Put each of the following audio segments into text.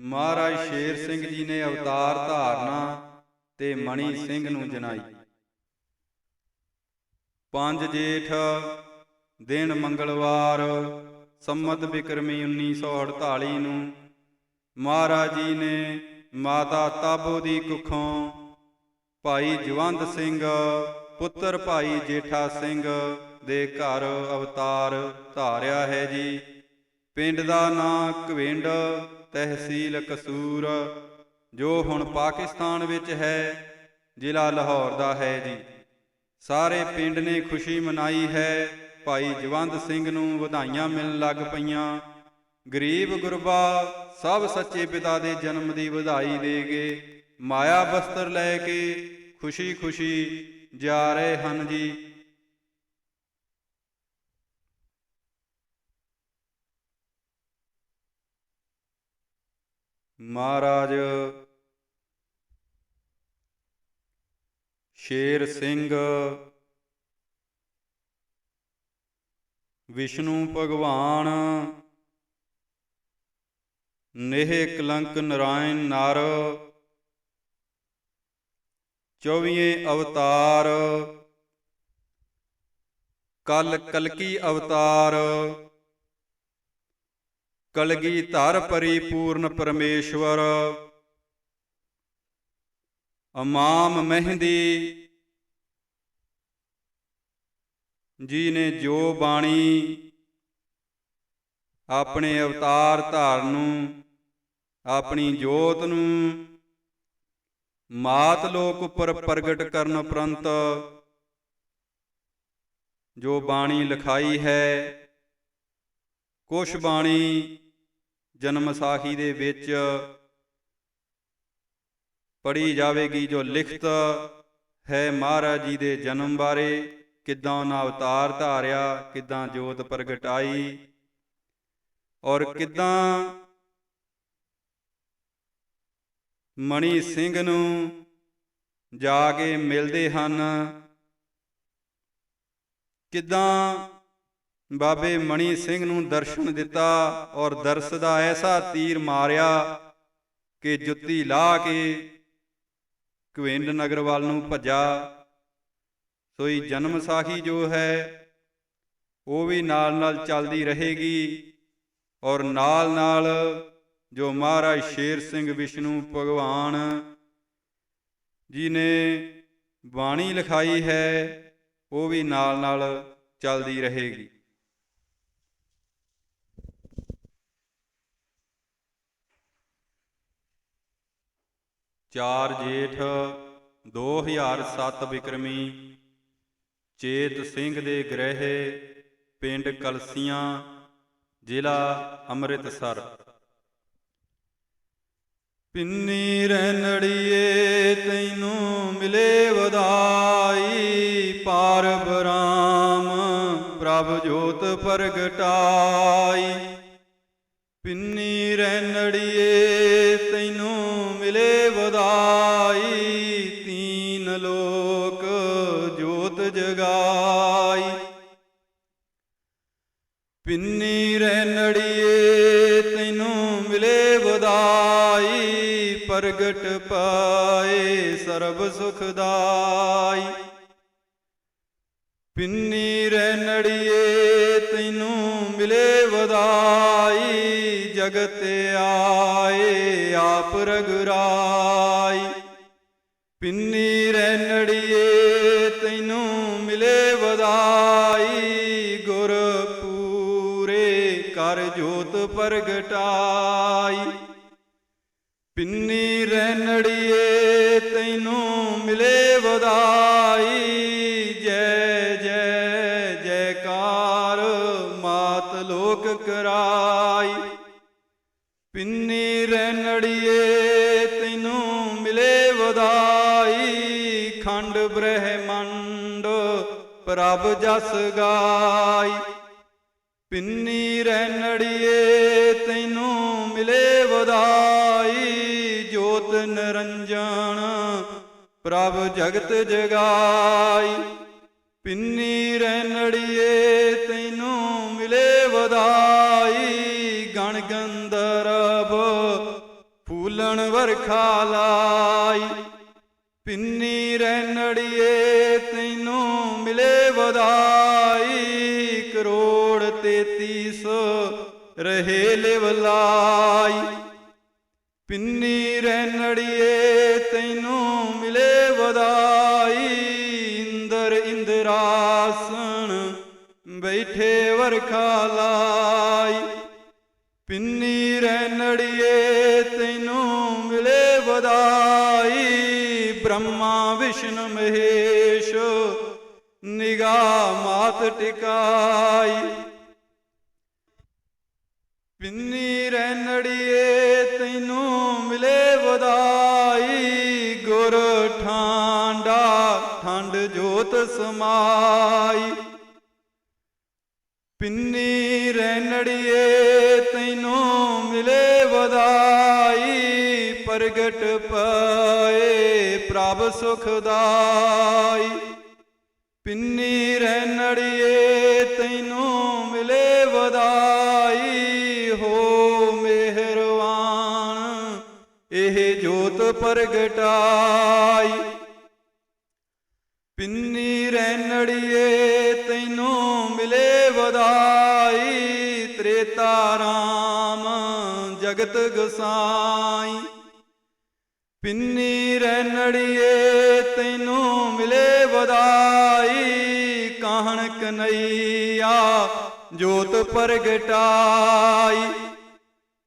ਮਹਾਰਾਜ ਸ਼ੇਰ ਸਿੰਘ ਜੀ ਨੇ ਅਵਤਾਰ ਧਾਰਨਾ ਤੇ ਮਣੀ ਸਿੰਘ ਨੂੰ ਜਨਾਈ। ਪੰਜ ਜੇਠ, ਦਿਨ ਮੰਗਲਵਾਰ, ਸੰਮਤ ਬਿਕਰਮੀ 1948 ਨੂੰ ਮਹਾਰਾਜ ਜੀ ਨੇ ਮਾਤਾ ਤਾਬੋ ਦੀ ਕੁੱਖੋਂ ਭਾਈ ਜਵੰਦ ਸਿੰਘ, ਪੁੱਤਰ ਭਾਈ ਜੇਠਾ ਸਿੰਘ ਦੇ ਘਰ ਅਵਤਾਰ ਧਾਰਿਆ ਹੈ ਜੀ। ਪਿੰਡ ਦਾ ਨਾਂ ਕਵਿੰਡ ਤਹਿਸੀਲ ਕਸੂਰ, ਜੋ ਹੁਣ ਪਾਕਿਸਤਾਨ ਵਿੱਚ ਹੈ, ਜ਼ਿਲ੍ਹਾ ਲਾਹੌਰ ਦਾ ਹੈ ਜੀ। ਸਾਰੇ ਪਿੰਡ ਨੇ ਖੁਸ਼ੀ ਮਨਾਈ ਹੈ, ਭਾਈ ਜਵੰਦ ਸਿੰਘ ਨੂੰ ਵਧਾਈਆਂ ਮਿਲਣ ਲੱਗ ਪਈਆਂ। ਗਰੀਬ ਗੁਰਬਾ ਸਭ ਸੱਚੇ ਪਿਤਾ ਦੇ ਜਨਮ ਦੀ ਵਧਾਈ ਦੇ ਕੇ ਮਾਇਆ ਬਸਤਰ ਲੈ ਕੇ ਖੁਸ਼ੀ ਖੁਸ਼ੀ ਜਾ ਰਹੇ ਹਨ ਜੀ। ਮਹਾਰਾਜ। ਸ਼ੇਰ ਸਿੰਘ। ਵਿਸ਼ਨੂੰ ਭਗਵਾਨ। ਨੇਹ ਕਲੰਕ ਨਰਾਇਣ ਨਰ। ਚੌਵੀਏ ਅਵਤਾਰ। ਕਲ ਕਲਕੀ ਅਵਤਾਰ। ਕਲਗੀ ਧਰ ਪਰਿਪੂਰਨ ਪਰਮੇਸ਼ਵਰ। ਅਮਾਮ ਮਹਿੰਦੀ। ਜੀ ਨੇ ਜੋ ਬਾਣੀ ਆਪਣੇ ਅਵਤਾਰ ਧਾਰ ਨੂੰ, ਆਪਣੀ ਜੋਤ ਨੂੰ ਮਾਤ ਲੋਕ ਉੱਪਰ ਪ੍ਰਗਟ ਕਰਨ ਉਪਰੰਤ ਜੋ ਬਾਣੀ ਲਿਖਾਈ ਹੈ ਕੁਛ ਬਾਣੀ ਜਨਮ ਸਾਖੀ ਦੇ ਵਿੱਚ ਪੜੀ ਜਾਵੇਗੀ ਜੋ ਲਿਖਤ ਹੈ ਮਹਾਰਾਜ ਜੀ ਦੇ ਜਨਮ ਬਾਰੇ, ਕਿੱਦਾਂ ਉਹਨਾਂ ਅਵਤਾਰ ਧਾਰਿਆ, ਕਿੱਦਾਂ ਜੋਤ ਪ੍ਰਗਟਾਈ ਔਰ ਕਿੱਦਾਂ ਮਣੀ ਸਿੰਘ ਨੂੰ ਜਾ ਕੇ ਮਿਲਦੇ ਹਨ, ਕਿੱਦਾਂ ਬਾਬੇ ਮਣੀ ਸਿੰਘ ਨੂੰ ਦਰਸ਼ਨ ਦਿੱਤਾ ਔਰ ਦਰਸ ਦਾ ਐਸਾ ਤੀਰ ਮਾਰਿਆ ਕਿ ਜੁੱਤੀ ਲਾ ਕੇ ਕਵਿੰਡ ਨਗਰ ਵੱਲ ਨੂੰ ਭੱਜਾ। ਸੋਈ ਜਨਮ ਸਾਖੀ ਜੋ ਹੈ, ਉਹ ਵੀ ਨਾਲ ਨਾਲ ਚੱਲਦੀ ਰਹੇਗੀ ਔਰ ਨਾਲ ਨਾਲ ਜੋ ਮਹਾਰਾਜ ਸ਼ੇਰ ਸਿੰਘ ਵਿਸ਼ਨੂੰ ਭਗਵਾਨ ਜੀ ਨੇ ਬਾਣੀ ਲਿਖਾਈ ਹੈ, ਉਹ ਵੀ ਨਾਲ ਨਾਲ ਚੱਲਦੀ ਰਹੇਗੀ। ਚਾਰ ਜੇਠ 2007 ਵਿਕਰਮੀ, ਚੇਤ ਸਿੰਘ ਦੇ ਗ੍ਰਹਿ, ਪਿੰਡ ਕਲਸੀਆਂ, ਜ਼ਿਲ੍ਹਾ ਅੰਮ੍ਰਿਤਸਰ। ਪਿੰਨੀ ਰਹਿਣੜੀਏ ਤੈਨੂੰ ਮਿਲੇ ਵਧਾਈ। ਪਾਰਬ ਰਾਮ, ਪ੍ਰਭ ਜੋਤ ਪ੍ਰਗਟਾਈ। ਪਿੰਨੀ ਰਹਿਣੜੀਏ ਪ੍ਰਗਟ ਪਾਏ, ਸਰਬ ਸੁਖਦਾਈ ਪਿੰਨੀ ਰਹਿਣੜੀਏ ਤੈਨੂੰ ਮਿਲੇ ਵਧਾਈ। ਜਗਤ ਆਏ, ਆਪ ਰਗੁਰਾਈ ਪਿੰਨੀ ਰਹਿਣੜੀਏ ਤੈਨੂੰ ਮਿਲੇ ਵਧਾਈ। ਗੁਰ ਪੂਰੇ, ਕਰ ਜੋਤ ਪ੍ਰਗਟਾਈ। ਪਿੰਨੀ ਰਹਿਣੜੀਏ, ਤੈਨੂੰ ਮਿਲੇ ਵਧਾਈ। ਜੈ ਜੈ, ਜੈਕਾਰ, ਮਾਤ ਲੋਕ ਕਰਾਈ। ਪਿੰਨੀ ਰਹਿਣੜੀਏ, ਤੈਨੂੰ ਮਿਲੇ ਵਧਾਈ। ਖੰਡ ਬ੍ਰਹਮੰਡ ਪ੍ਰਭ ਜਸ ਗਾਈ। ਪਿੰਨੀ ਰਹਿਣੜੀਏ ਜੋਤ ਨਿਰੰਜਨ ਪ੍ਰਭ ਜਗਤ ਜਗਾਈ। ਪਿੰਨੀ ਰਹਿਣੜੀਏ ਤੈਨੂੰ ਮਿਲੇ ਵਧਾਈ। ਗਣ ਗੰਧਰਵ, ਫੂਲਣ ਵਰਖਾ ਲਾਈ। ਪਿੰਨੀ ਰੈਣੜੀਏ ਤੈਨੂੰ ਮਿਲੇ ਵਧਾਈ। ਕਰੋੜ ਤੇਤੀ ਸੌ ਰਹੇ ਲਿਵ ਲਾਈ। ਪਿੰਨੀ ਰੈਣੜੀਏ ਤੈਨੂੰ ਮਿਲੇ ਵਧਾਈ। ਇੰਦਰ ਇੰਦਰਾਸਣ ਬੈਠੇ ਵਰਖਾ ਲਾਈ। ਪਿੰਨੀ ਰੈਣੜੀਏ ਤੈਨੂੰ ਮਿਲੇ ਵਧਾਈ। ਬ੍ਰਹਮਾ, ਵਿਸ਼ਨ, ਮਹੇਸ਼ ਨਿਗਾ ਮਾਤ ਟਿਕਾਈ। ਪਿੰਨੀ ਰੈਣੜੀਏ ਤੈਨੂੰ ਮਿਲੇ ਵਧਾਈ, ਗੁਰ ਠਾਂਡਾ, ਠੰਡ ਜੋਤ ਸਮਾਈ। ਪਿੰਨੀ ਰੈਣੜੀਏ ਤੈਨੂੰ ਮਿਲੇ ਵਧਾਈ, ਪ੍ਰਗਟ ਪਏ ਪ੍ਰਭ ਸੁਖਦਾਈ ਇਹ ਜੋਤ ਪ੍ਰਗਟਾਈ। ਪਿੰਨੀ ਰੈਣੜੀਏ ਤੈਨੂੰ ਮਿਲੇ ਵਧਾਈ। ਤ੍ਰੇਤਾ ਰਾਮ, ਜਗਤ ਗਸਾਈ। ਪਿੰਨੀ ਰੈਣੜੀਏ ਤੈਨੂੰ ਮਿਲੇ ਵਧਾਈ। ਕਾਹਣ ਕਨਈਆ, ਜੋਤ ਪ੍ਰਗਟਾਈ।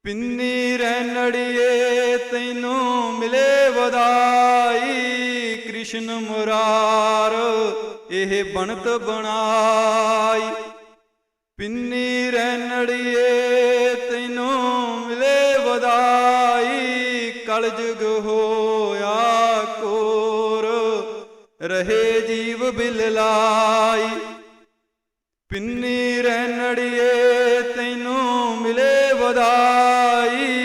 ਪਿੰਨੀ ਰੈਣੜੀਏ ਤੈਨੂੰ ਮਿਲੇ ਵਧਾਈ, ਕ੍ਰਿਸ਼ਨ ਮੁਰਾਰ, ਇਹ ਬਣਤ ਬਣਾਈ। ਪਿੰਨੀ ਰੈਣੜੀਏ ਤੈਨੂੰ ਮਿਲੇ ਵਧਾਈ, ਕਲਯੁਗ ਹੋਇਆ ਕੋਰ, ਰਹੇ ਜੀਵ ਬਿਲਲਾਈ। ਪਿੰਨੀ ਰੈਣੜੀਏ ਤੈਨੂੰ ਮਿਲੇ ਵਧਾਈ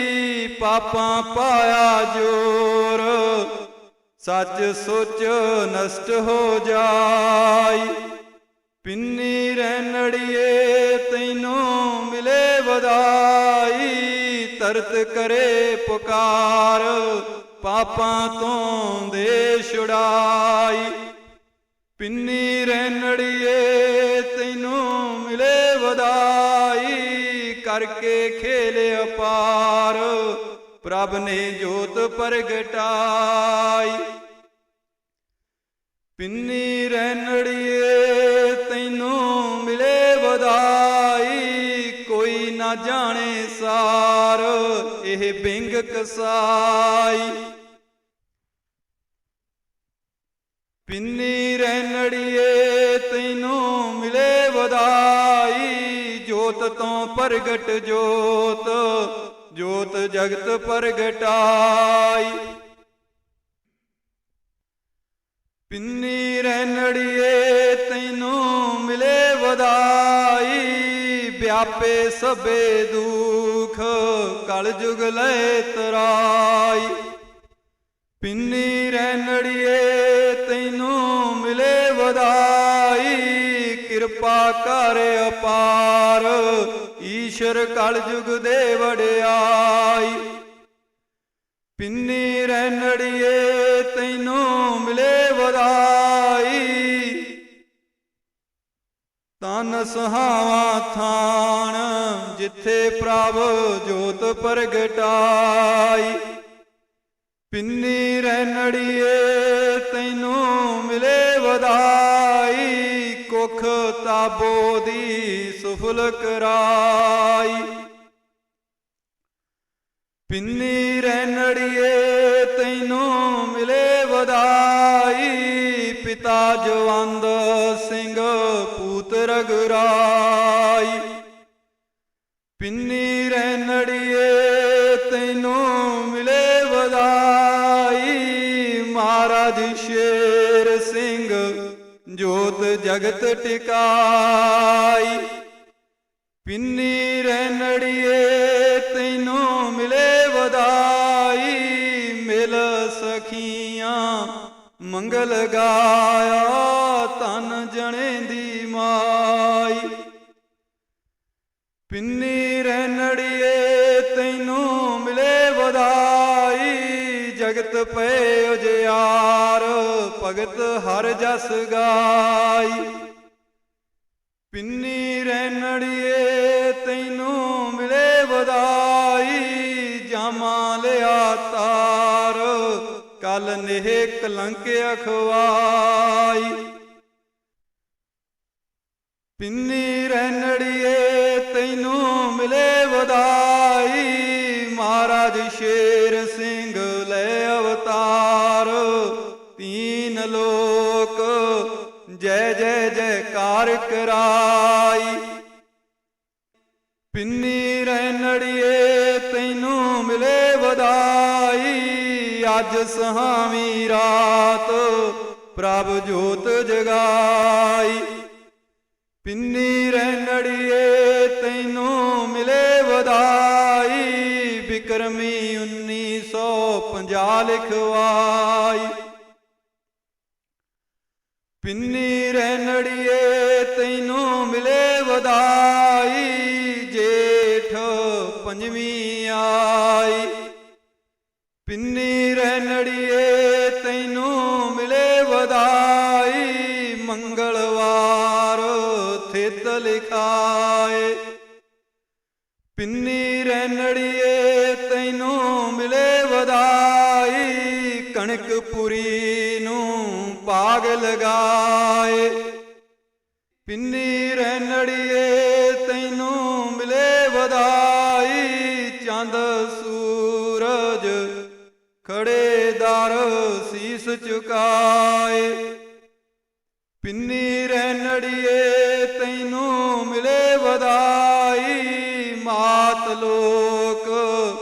ਪਾਪਾਂ ਪਾਇਆ ਜੋਰ, ਸੱਚ ਸੋਚ ਨਸ਼ਟ ਹੋ ਜਾਈ। ਪਿੰਨੀ ਰੈਣੜੀਏ ਤੈਨੂੰ ਮਿਲੇ ਵਧਾਈ। ਤਰਤ ਕਰੇ ਪੁਕਾਰ, ਪਾਪਾਂ ਤੋਂ ਦੇ ਛੁਡਾਈ। ਪਿੰਨੀ ਰੈਣੜੀਏ ਤੈਨੂੰ ਮਿਲੇ ਵਧਾਈ। ਕਰਕੇ ਖੇਲੇ ਅਪਾਰ ਪ੍ਰਭ ਨੇ ਜੋਤ ਪ੍ਰਗਟਾਈ। ਪਿੰਨੀ ਰਹਿਣੜੀਏ, ਤੈਨੂੰ ਮਿਲੇ ਵਧਾਈ, ਕੋਈ ਨਾ ਜਾਣੇ ਸਾਰ, ਇਹ ਬਿੰਗ ਕਸਾਈ। ਪਿੰਨੀ ਰੈਣੜੀਏ ਤੈਨੂੰ ਮਿਲੇ ਵਧਾਈ, ਜੋਤ ਤੋਂ ਪ੍ਰਗਟ ਜੋਤ ਜੋਤ ਜਗਤ ਪ੍ਰਗਟਾਈ। ਪਿੰਨੀ ਰੈਣੜੀਏ ਤੈਨੂੰ ਮਿਲੇ ਵਧਾਈ। ਵਿਆਪੇ ਸਭੇ ਦੁਖ, ਕਲ ਜੁਗ ਲੈ ਤਰਾਈ। ਪਿੰਨੀ ਰੈਣੜੀਏ ਤੈਨੂੰ ਮਿਲੇ ਵਧਾਈ। ਕਿਰਪਾ ਕਰ ਅਪਾਰ, ਈਸ਼ਰ ਕਲ ਜੁਗ ਦੇ ਵਡਿਆਈ। ਪਿੰਨੀ ਰੈਣੜੀਏ ਤੈਨੂੰ ਮਿਲੇ ਵਧਾਈ। ਤਨ ਸੁਹਾਵਾ ਥਾਨ, ਜਿੱਥੇ ਪ੍ਰਭ ਜੋਤ ਪ੍ਰਗਟਾਈ। ਪਿੰਨੀ ਰੈਣੜੀਏ ਤੈਨੂੰ ਮਿਲੇ ਵਧਾਈ। ਕੁਖ ਤਾਬੋ ਦੀ ਸੁਫਲ ਕਰਾਈ। ਪਿੰਨੀ ਰਹਿਣੜੀਏ ਤੈਨੂੰ ਮਿਲੇ ਵਧਾਈ। ਪਿਤਾ ਜਵੰਦ ਸਿੰਘ ਪੂਤ ਰਗਰਾਈ। ਪਿੰਨੀ ਜੋਤ ਜਗਤ ਟਿਕਾਈ। ਪਿੰਨੀ ਰੈਣੜੀਏ ਤੈਨੂੰ ਮਿਲੇ ਵਧਾਈ। ਮਿਲ ਸਖੀਆਂ, ਮੰਗਲ ਗਾਇਆ ਤਨ ਜਣੇ ਦੀ ਮਾਈ। ਪਿੰਨੀ ਰੈਣੜੀਏ ਤੈਨੂੰ ਮਿਲੇ ਵਧਾਈ। ਜਗਤ ਪਏ ਉਜਿਆਰ, ਭਗਤ ਹਰ ਜਸ ਗਾਈ। ਪਿੰਨੀ ਰਹਿਣੜੀਏ ਤੈਨੂੰ ਮਿਲੇ ਵਧਾਈ, ਜਾਮਾ ਲਿਆ ਤਾਰ, ਕਲ ਨੇਹ ਕਲੰਕ ਅਖਵਾਈ। ਪਿੰਨੀ ਰਹਿਣੜੀਏ ਤੈਨੂੰ ਮਿਲੇ ਵਧਾਈ, ਮਹਾਰਾਜ ਸ਼ੇਰ ਜੈ ਜੈ ਜੈਕਾਰ ਕਰਾਈ। ਪਿੰਨੀ ਰਹਿਣੜੀਏ, ਤੈਨੂੰ ਮਿਲੇ ਵਧਾਈ। ਅੱਜ ਸਹਾਵੀ ਰਾਤ ਪ੍ਰਭ ਜੋਤ ਜਗਾਈ। ਪਿੰਨੀ ਰਹਿਣੜੀਏ, ਤੈਨੂੰ ਮਿਲੇ ਵਧਾਈ। ਬਿਕਰਮੀ 1950 ਲਿਖਵਾਈ। ਪਿੰਨੀ ਰਹਿਣੜੀਏ, ਤੈਨੂੰ ਮਿਲੇ ਵਧਾਈ, ਜੇਠ ਪੰਜਵੀਂ ਆਈ। ਪਿੰਨੀ ਰਹਿਣੜੀਏ, ਤੈਨੂੰ ਮਿਲੇ ਵਧਾਈ, ਮੰਗਲਵਾਰ ਥਿਤ ਲਿਖਾਏ। ਪਿੰਨੀ ਵਧਾਈ ਨੂੰ ਭਾਗ ਲਗਾਏ। ਪਿੰਨੀ ਰਹਿਣੜੀਏ ਤੈਨੂੰ ਮਿਲੇ ਵਧਾਈ। ਚੰਦ ਸੂਰਜ ਖੜੇ ਦਰ ਸੀਸ ਝੁਕਾਏ ਪਿੰਨੀ ਰਹਿਣੜੀਏ ਤੈਨੂੰ ਮਿਲੇ ਵਧਾਈ। ਮਾਤ ਲੋਕ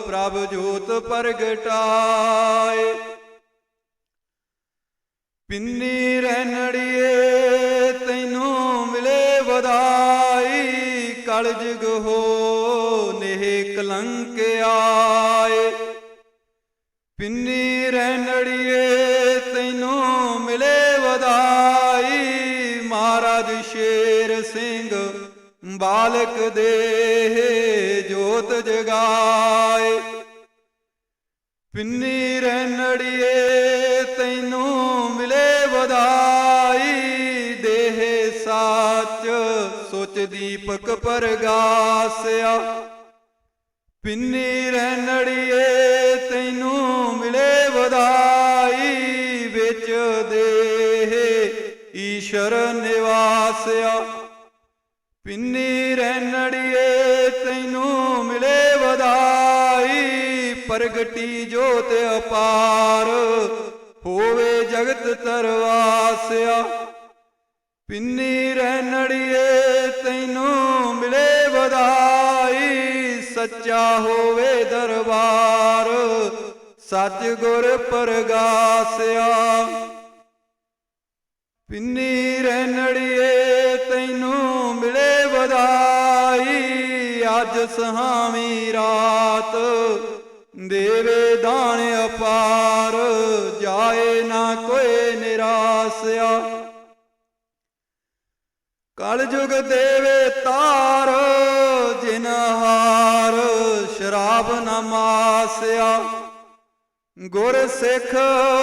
ਪ੍ਰਭ ਜੋਤ ਪ੍ਰਗਟਾਏ। ਬਾਲਕ ਦੇ ਜੋਤ ਜਗਾਏ। ਪਿੰਨੀ ਰਹਿਣੜੀਏ, ਤੈਨੂੰ ਮਿਲੇ ਵਧਾਈ। ਦੇਹ ਸਾਚ ਸੁਚ ਦੀਪਕ ਪਰਗਾਸਿਆ। ਪਿੰਨੀ ਰਹਿਣੜੀਏ, ਤੈਨੂੰ ਮਿਲੇ ਵਧਾਈ। ਵਿੱਚ ਦੇਹ ਈਸ਼ਰ ਨਿਵਾਸਿਆ। ਪਿੰਨੀ ਰਹਿਣੜੀਏ ਤੈਨੂੰ ਮਿਲੇ ਵਧਾਈ, ਪ੍ਰਗਟੀ ਜੋਤ ਅਪਾਰ, ਹੋਵੇ ਜਗਤ ਤਰਵਾਸਿਆ। ਪਿੰਨੀ ਰਹਿਣੜੀਏ ਤੈਨੂੰ ਮਿਲੇ ਵਧਾਈ, ਸੱਚਾ ਹੋਵੇ ਦਰਬਾਰ ਸੱਚ ਗੁਰ ਪ੍ਰਗਾਸਿਆ। ਪਿੰਨੀ ਰਹਿਣੜੀਏ ਅੱਜ ਸਹਾਵੀ ਰਾਤ। ਦੇਵੇ ਦਾਣ ਅਪਾਰ, ਜਾਏ ਨਾ ਕੋਈ ਨਿਰਾਸਿਆ। ਕਲ ਯੁਗ ਦੇਵੇ ਤਾਰ, ਜਿਨ ਹਾਰ ਸ਼ਰਾਬ ਨ ਮਾਸਿਆ। ਗੁਰ ਸਿੱਖ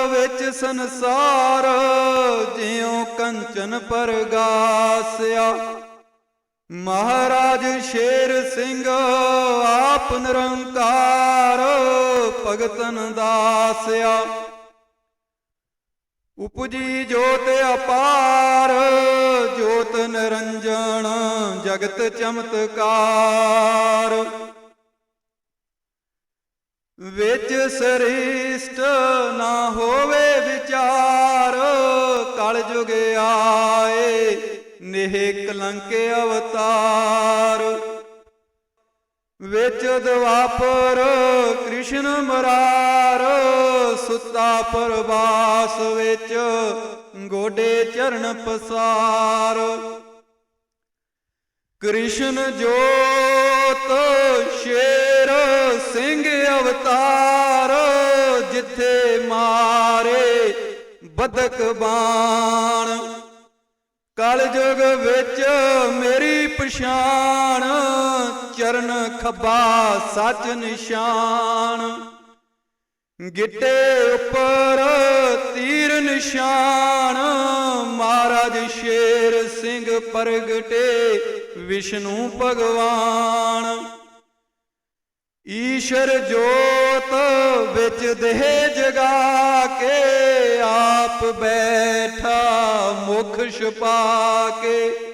ਵਿੱਚ ਸੰਸਾਰ, ਜਿਉ ਕੰਚਨ ਪਰਗਾਸਿਆ। ਮਹਾਰਾਜ ਸ਼ੇਰ ਸਿੰਘ, ਆਪ ਨਿਰੰਕਾਰ ਭਗਤਨ ਦਾਸਿਆ। ਉਪਜੀ ਜੋਤ ਅਪਾਰ, ਜੋਤ ਨਿਰੰਜਨ, ਜਗਤ ਚਮਤਕਾਰ। ਵਿੱਚ ਸ੍ਰਿਸ਼ਟ ਨਾ ਹੋਵੇ ਵਿਚਾਰ ਕਲ ਜੁਗ ਆਏ। ਨੇਹ ਕਲੰਕ ਅਵਤਾਰ, ਵਿੱਚ ਦਵਾਪਰ ਕ੍ਰਿਸ਼ਨ ਮਰਾਰ, ਸੁੱਤਾ ਪਰਵਾਸ ਵਿੱਚ ਗੋਡੇ ਚਰਨ ਪਸਾਰ। ਕ੍ਰਿਸ਼ਨ ਜੋਤ ਸ਼ੇਰ ਸਿੰਘ ਅਵਤਾਰ, ਜਿੱਥੇ ਮਾਰੇ ਬਦਕ ਬਾਣ। ਕਲਯੁਗ ਵਿੱਚ ਮੇਰੀ ਪਛਾਣ, ਚਰਨ ਖੱਬਾ ਸੱਚ ਨਿਸ਼ਾਨ। ਗਿੱਟੇ ਉੱਪਰ ਤੀਰ ਨਿਸ਼ਾਨ, ਮਹਾਰਾਜ ਸ਼ੇਰ ਸਿੰਘ ਪ੍ਰਗਟੇ ਵਿਸ਼ਨੂੰ ਭਗਵਾਨ। ਈਸ਼ਰ ਜੋਤ ਵਿੱਚ ਦੇਹ ਜਗਾ ਆਪ ਬੈਠਾ ਮੁਖ ਛੁਪਾ ਕੇ